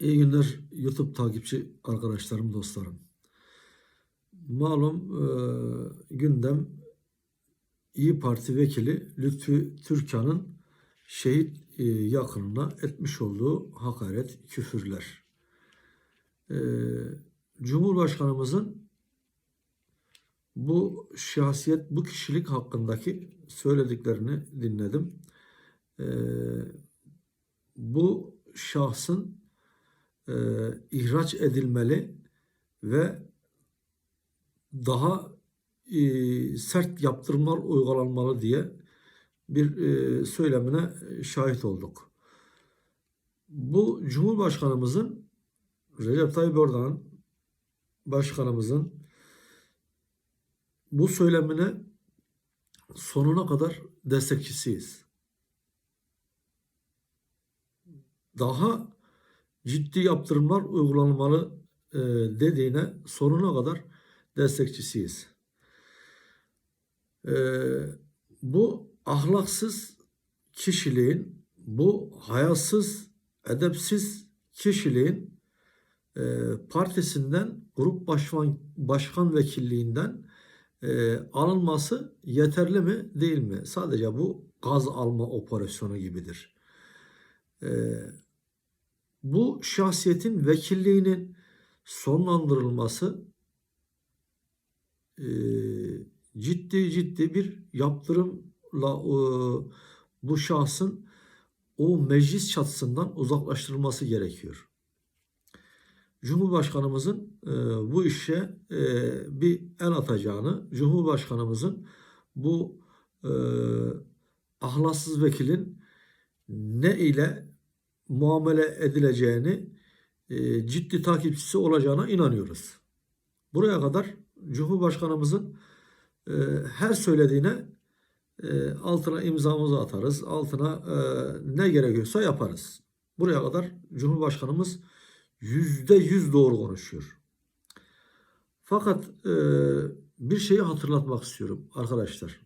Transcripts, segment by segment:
İyi günler YouTube takipçi arkadaşlarım, dostlarım. Malum e, gündem İyi Parti vekili Lütfü Türkan'ın şehit e, yakınına etmiş olduğu hakaret, küfürler. E, Cumhurbaşkanımızın bu şahsiyet, bu kişilik hakkındaki söylediklerini dinledim. E, bu şahsın e, ihraç edilmeli ve daha e, sert yaptırımlar uygulanmalı diye bir e, söylemine şahit olduk. Bu Cumhurbaşkanımızın Recep Tayyip Erdoğan Başkanımızın bu söylemine sonuna kadar destekçisiyiz. Daha ciddi yaptırımlar uygulanmalı e, dediğine sonuna kadar destekçisiyiz. E, bu ahlaksız kişiliğin, bu hayasız, edepsiz kişiliğin e, partisinden, grup başkan, başkan vekilliğinden alınması yeterli mi değil mi? Sadece bu gaz alma operasyonu gibidir. E, bu şahsiyetin vekilliğinin sonlandırılması e, ciddi ciddi bir yaptırımla e, bu şahsın o meclis çatısından uzaklaştırılması gerekiyor. Cumhurbaşkanımızın e, bu işe e, bir el atacağını, Cumhurbaşkanımızın bu e, ahlaksız vekilin ne ile muamele edileceğini e, ciddi takipçisi olacağına inanıyoruz. Buraya kadar Cumhurbaşkanımızın e, her söylediğine e, altına imzamızı atarız, altına e, ne gerekiyorsa yaparız. Buraya kadar Cumhurbaşkanımız yüzde yüz doğru konuşuyor. Fakat e, bir şeyi hatırlatmak istiyorum arkadaşlar.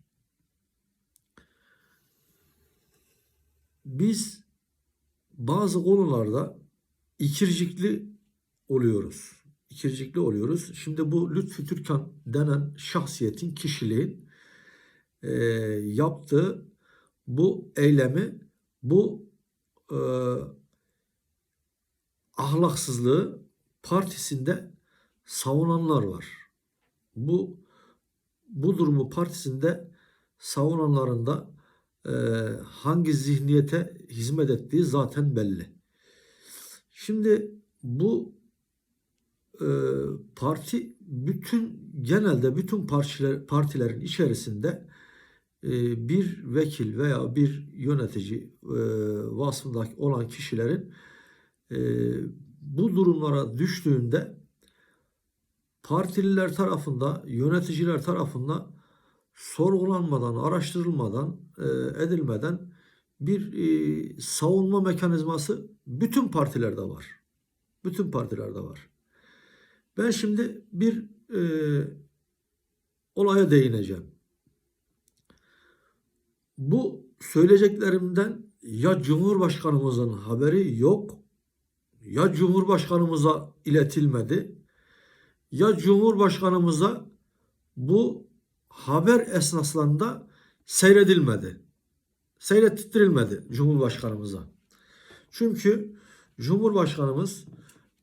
Biz bazı konularda ikircikli oluyoruz. İkircikli oluyoruz. Şimdi bu Lütfü Türkan denen şahsiyetin, kişiliğin e, yaptığı bu eylemi, bu e, ahlaksızlığı partisinde savunanlar var. Bu bu durumu partisinde savunanların da hangi zihniyete hizmet ettiği zaten belli. Şimdi bu e, parti bütün genelde bütün partiler, partilerin içerisinde e, bir vekil veya bir yönetici e, vasfındaki olan kişilerin e, bu durumlara düştüğünde partililer tarafında, yöneticiler tarafından sorgulanmadan, araştırılmadan, e, edilmeden bir e, savunma mekanizması bütün partilerde var. Bütün partilerde var. Ben şimdi bir e, olaya değineceğim. Bu söyleyeceklerimden ya Cumhurbaşkanımızın haberi yok, ya Cumhurbaşkanımıza iletilmedi, ya Cumhurbaşkanımıza bu haber esnasında seyredilmedi. Seyrettirilmedi Cumhurbaşkanımıza. Çünkü Cumhurbaşkanımız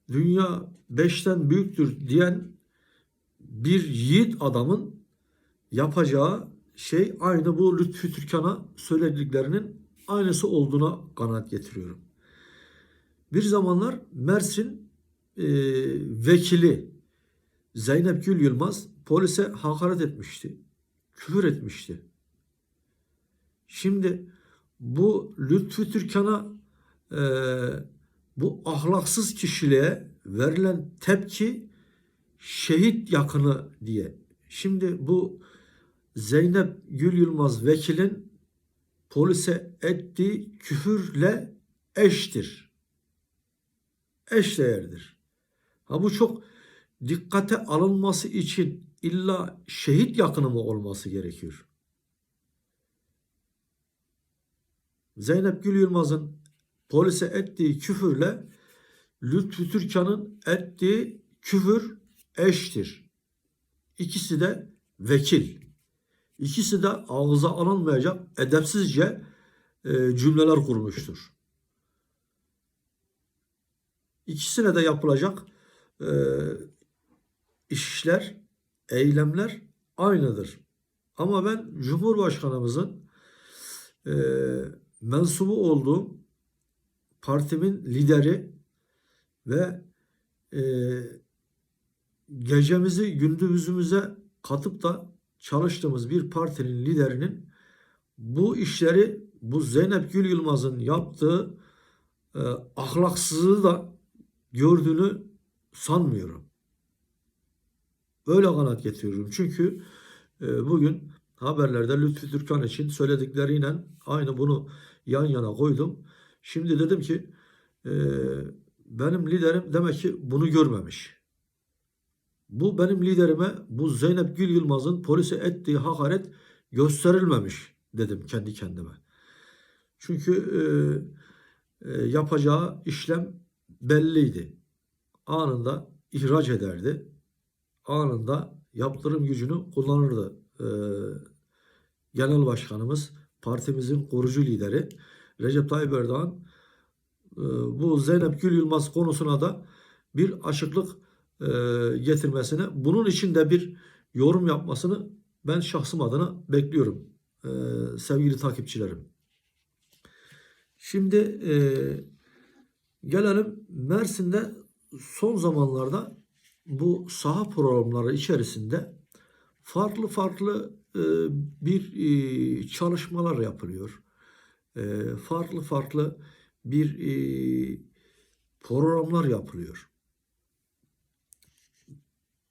dünya beşten büyüktür diyen bir yiğit adamın yapacağı şey aynı bu Lütfü Türkan'a söylediklerinin aynısı olduğuna kanaat getiriyorum. Bir zamanlar Mersin e, vekili Zeynep Gül Yılmaz polise hakaret etmişti. Küfür etmişti. Şimdi bu Lütfü Türkan'a e, bu ahlaksız kişiliğe verilen tepki şehit yakını diye. Şimdi bu Zeynep Gül Yılmaz vekilin polise ettiği küfürle eştir. Eş değerdir. Ha bu çok dikkate alınması için illa şehit yakını mı olması gerekiyor? Zeynep Gül Yılmaz'ın polise ettiği küfürle Lütfü Türkan'ın ettiği küfür eştir. İkisi de vekil. İkisi de ağza alınmayacak edepsizce e, cümleler kurmuştur. İkisine de yapılacak e, işler, eylemler aynıdır. Ama ben Cumhurbaşkanımızın e, mensubu olduğum partimin lideri ve e, gecemizi gündüzümüze katıp da çalıştığımız bir partinin liderinin bu işleri bu Zeynep Gül Yılmaz'ın yaptığı e, ahlaksızlığı da gördüğünü sanmıyorum. Öyle kanaat getiriyorum. Çünkü e, bugün haberlerde Lütfü Türkan için söyledikleriyle aynı bunu yan yana koydum. Şimdi dedim ki e, benim liderim demek ki bunu görmemiş. Bu benim liderime bu Zeynep Gül Yılmaz'ın polise ettiği hakaret gösterilmemiş dedim kendi kendime. Çünkü e, e, yapacağı işlem belliydi. Anında ihraç ederdi. Anında yaptırım gücünü kullanırdı. E, Genel Başkanımız, partimizin kurucu lideri Recep Tayyip Erdoğan e, bu Zeynep Gül Yılmaz konusuna da bir açıklık e, getirmesini, bunun için de bir yorum yapmasını ben şahsım adına bekliyorum e, sevgili takipçilerim. Şimdi e, gelelim Mersin'de son zamanlarda bu saha programları içerisinde farklı farklı e, bir e, çalışmalar yapılıyor. E, farklı farklı bir programlar yapılıyor.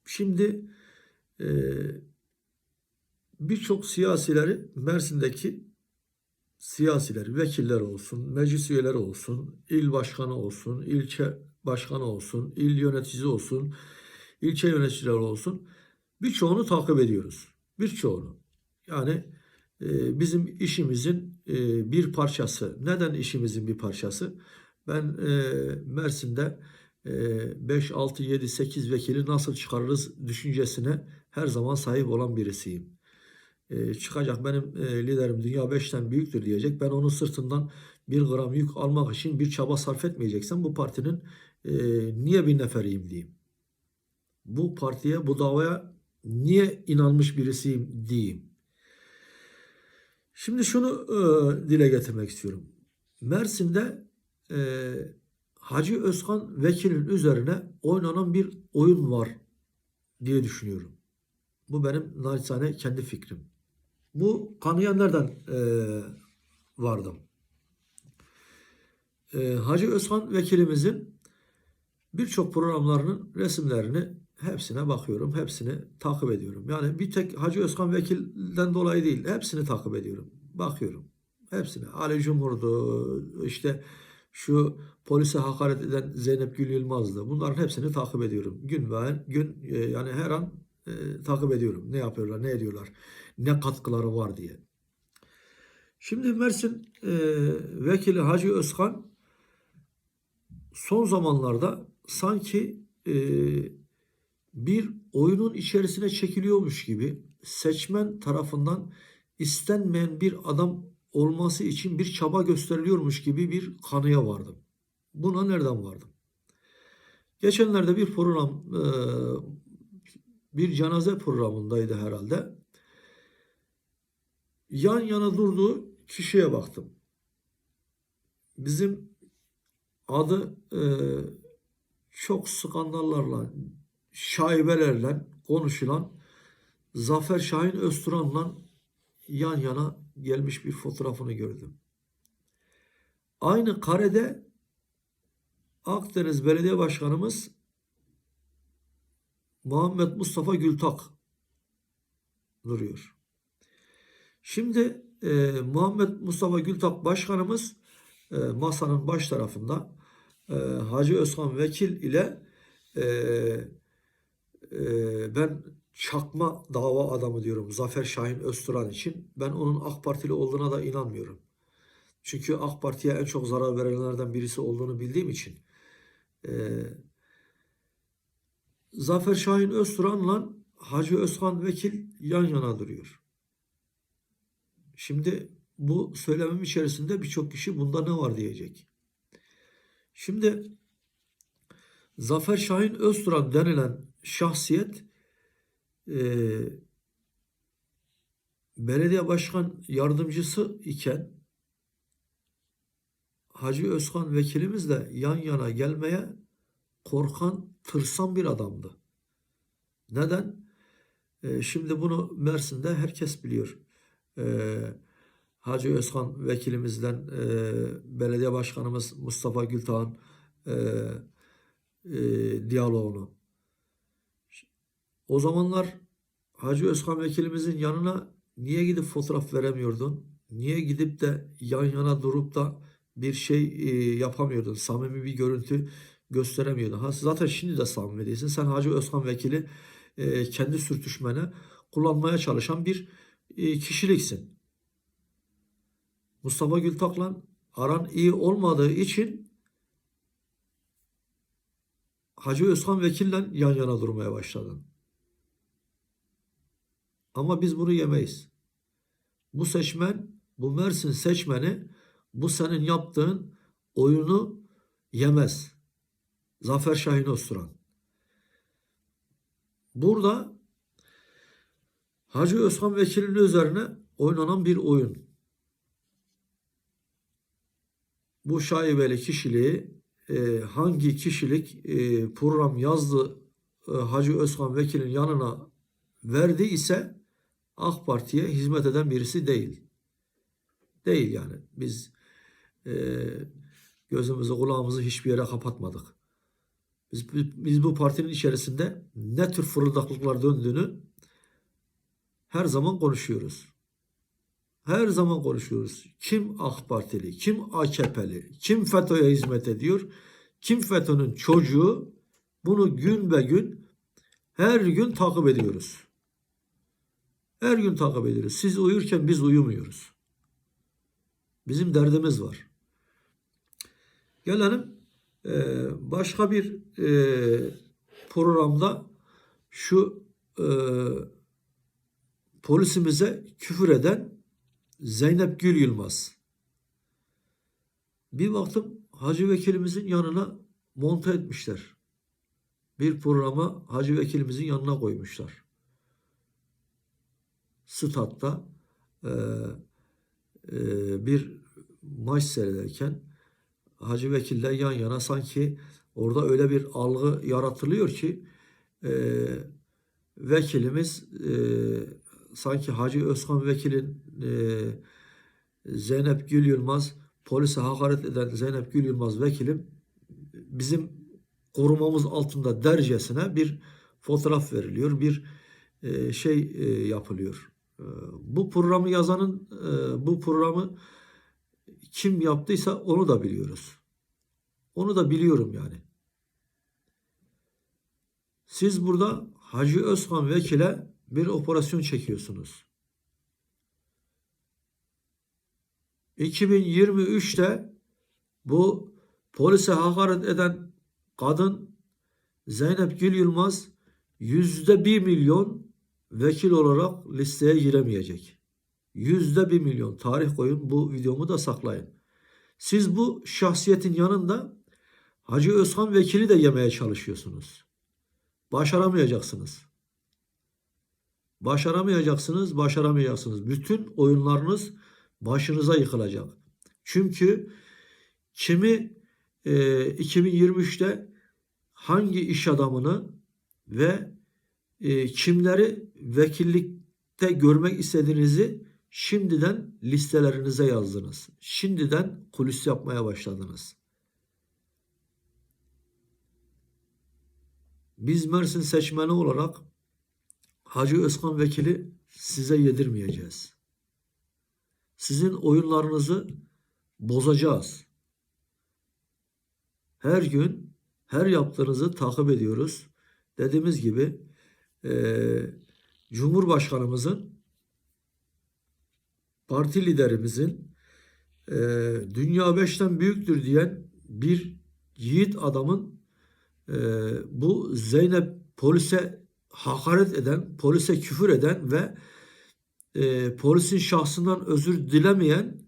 Şimdi birçok siyasileri Mersin'deki siyasiler, vekiller olsun, meclis üyeleri olsun, il başkanı olsun, ilçe başkanı olsun, il yöneticisi olsun, ilçe yöneticileri olsun birçoğunu takip ediyoruz. Birçoğunu. Yani e, bizim işimizin e, bir parçası. Neden işimizin bir parçası? Ben e, Mersin'de e, 5, 6, 7, 8 vekili nasıl çıkarırız düşüncesine her zaman sahip olan birisiyim. E, çıkacak benim e, liderim dünya 5'ten büyüktür diyecek. Ben onun sırtından bir gram yük almak için bir çaba sarf etmeyeceksem bu partinin e, niye bir neferiyim diyeyim. Bu partiye, bu davaya niye inanmış birisiyim diyeyim. Şimdi şunu e, dile getirmek istiyorum. Mersin'de e, Hacı Özkan vekilin üzerine oynanan bir oyun var diye düşünüyorum. Bu benim naçizane kendi fikrim. Bu kanıya nereden e, vardım? E, Hacı Özkan vekilimizin birçok programlarının resimlerini hepsine bakıyorum, hepsini takip ediyorum. Yani bir tek Hacı Özkan vekilden dolayı değil, hepsini takip ediyorum. Bakıyorum. Hepsine. Ali Cumhur'du, işte şu polise hakaret eden Zeynep Gül Yılmaz'dı. Bunların hepsini takip ediyorum. Gün ve gün e, yani her an e, takip ediyorum. Ne yapıyorlar, ne ediyorlar, ne katkıları var diye. Şimdi Mersin e, vekili Hacı Özkan son zamanlarda sanki e, bir oyunun içerisine çekiliyormuş gibi seçmen tarafından istenmeyen bir adam olması için bir çaba gösteriliyormuş gibi bir kanıya vardım. Buna nereden vardım? Geçenlerde bir program, e, bir cenaze programındaydı herhalde. Yan yana durduğu kişiye baktım. Bizim adı e, çok skandallarla, şaibelerle konuşulan Zafer Şahin Özturan'la yan yana gelmiş bir fotoğrafını gördüm. Aynı karede Akdeniz Belediye Başkanımız Muhammed Mustafa Gültak duruyor. Şimdi e, Muhammed Mustafa Gültak Başkanımız e, masanın baş tarafında e, Hacı Özkan Vekil ile e, e, ben çakma dava adamı diyorum Zafer Şahin Özturan için. Ben onun AK Partili olduğuna da inanmıyorum. Çünkü AK Parti'ye en çok zarar verenlerden birisi olduğunu bildiğim için e, Zafer Şahin Özturan'la Hacı Özkan Vekil yan yana duruyor. Şimdi bu söylemim içerisinde birçok kişi bunda ne var diyecek. Şimdi Zafer Şahin Özturan denilen şahsiyet e, belediye başkan yardımcısı iken Hacı Özkan vekilimizle yan yana gelmeye korkan, tırsan bir adamdı. Neden? E, şimdi bunu Mersin'de herkes biliyor. E, Hacı Özkan vekilimizden e, belediye başkanımız Mustafa Gültağ'ın e, e, diyaloğunu. O zamanlar Hacı Özkan vekilimizin yanına niye gidip fotoğraf veremiyordun? Niye gidip de yan yana durup da bir şey e, yapamıyordun? Samimi bir görüntü gösteremiyordun. Ha, zaten şimdi de samimi değilsin. Sen Hacı Özkan vekili e, kendi sürtüşmene kullanmaya çalışan bir e, kişiliksin. Mustafa Gültak'la aran iyi olmadığı için Hacı Özkan Vekil'le yan yana durmaya başladın. Ama biz bunu yemeyiz. Bu seçmen, bu Mersin seçmeni bu senin yaptığın oyunu yemez. Zafer Şahin Osturan. Burada Hacı Özkan Vekil'in üzerine oynanan bir oyun. Bu şaibeli kişiliği e, hangi kişilik e, program yazdı e, Hacı Özkan Vekil'in yanına verdi ise AK Parti'ye hizmet eden birisi değil. Değil yani. Biz e, gözümüzü kulağımızı hiçbir yere kapatmadık. Biz, biz bu partinin içerisinde ne tür fırıldaklıklar döndüğünü her zaman konuşuyoruz. Her zaman konuşuyoruz. Kim AK Partili, kim AKP'li, kim FETÖ'ye hizmet ediyor, kim FETÖ'nün çocuğu bunu gün be gün her gün takip ediyoruz. Her gün takip ediyoruz. Siz uyurken biz uyumuyoruz. Bizim derdimiz var. Gelelim e, başka bir e, programda şu e, polisimize küfür eden Zeynep Gül Yılmaz. Bir baktım Hacı Vekilimizin yanına monte etmişler. Bir programa Hacı Vekilimizin yanına koymuşlar. Statta e, e, bir maç seyrederken Hacı Vekil'le yan yana sanki orada öyle bir algı yaratılıyor ki e, vekilimiz e, sanki Hacı Özkan Vekil'in e, Zeynep Gül Yılmaz polise hakaret eden Zeynep Gül Yılmaz vekilim bizim korumamız altında dercesine bir fotoğraf veriliyor. Bir e, şey e, yapılıyor. E, bu programı yazanın e, bu programı kim yaptıysa onu da biliyoruz. Onu da biliyorum yani. Siz burada Hacı Özkan Vekil'e bir operasyon çekiyorsunuz. 2023'te bu polise hakaret eden kadın Zeynep Gül Yılmaz yüzde bir milyon vekil olarak listeye giremeyecek. Yüzde bir milyon tarih koyun bu videomu da saklayın. Siz bu şahsiyetin yanında Hacı Özkan vekili de yemeye çalışıyorsunuz. Başaramayacaksınız. Başaramayacaksınız, başaramayacaksınız. Bütün oyunlarınız başınıza yıkılacak. Çünkü kimi e, 2023'te hangi iş adamını ve e, kimleri vekillikte görmek istediğinizi şimdiden listelerinize yazdınız. Şimdiden kulis yapmaya başladınız. Biz Mersin seçmeni olarak Hacı Özkan Vekili size yedirmeyeceğiz. Sizin oyunlarınızı bozacağız. Her gün her yaptığınızı takip ediyoruz. Dediğimiz gibi e, Cumhurbaşkanımızın parti liderimizin e, dünya beşten büyüktür diyen bir yiğit adamın e, bu Zeynep polise hakaret eden, polise küfür eden ve e, polisin şahsından özür dilemeyen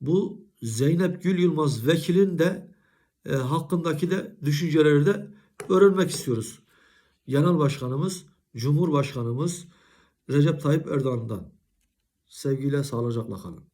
bu Zeynep Gül Yılmaz vekilin de e, hakkındaki de düşünceleri de öğrenmek istiyoruz. Genel Başkanımız, Cumhurbaşkanımız Recep Tayyip Erdoğan'dan. Sevgiyle sağlıcakla kalın.